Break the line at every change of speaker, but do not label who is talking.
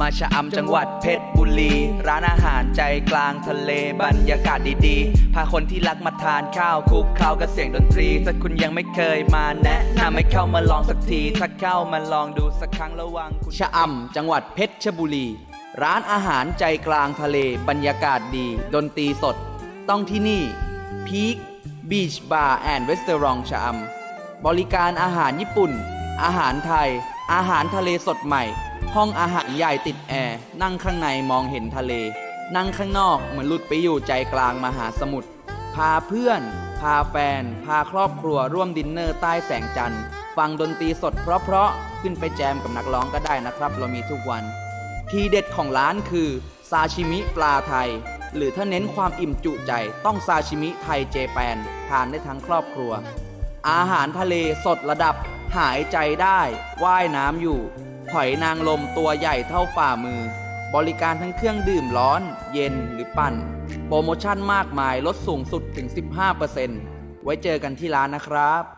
มาชะอำจังหวัดเพชรบุรี ร้านอาหารใจกลางทะเลบรรยากาศดีๆ พาคนที่รักมาทานข้าวคุกเคล้ากับเสียงดนตรี ถ้าคุณยังไม่เคยมาแนะนำให้เข้ามาลองสักที ถ้าเข้ามาลองดูสักครั้งระวังคุณชะอำจังหวัดเพชรบุรี ร้านอาหารใจกลางทะเลบรรยากาศดี ดนตรีสด ต้องที่นี่พีคบีชบาร์แอนด์เวสเตอรองชะอำบริการอาหารญี่ปุ่น อาหารไทย อาหารทะเลสดใหม่ ห้องอาหารใหญ่ติดแอร์ นั่งข้างในมองเห็นทะเล นั่งข้างนอกเหมือนหลุดไปอยู่ใจกลางมหาสมุทร พาเพื่อน พาแฟน พาครอบครัวร่วมดินเนอร์ใต้แสงจันทร์ ฟังดนตรีสดเพราะๆ ขึ้นไปแจมกับนักร้องก็ได้นะครับ เรามีทุกวัน ทีเด็ดของร้านคือซาชิมิปลาไทย หรือถ้าเน้นความอิ่มจุใจต้องซาชิมิไทยเจแปนทานได้ทั้งครอบครัว อาหารทะเลสดระดับ หายใจได้ว่ายน้ำอยู่ หอยนางลมตัวใหญ่เท่าฝ่ามือ บริการทั้งเครื่องดื่มร้อน เย็นหรือปั่น โปรโมชั่นมากมายลดสูงสุดถึง 15%ไว้เจอกันที่ร้านนะครับ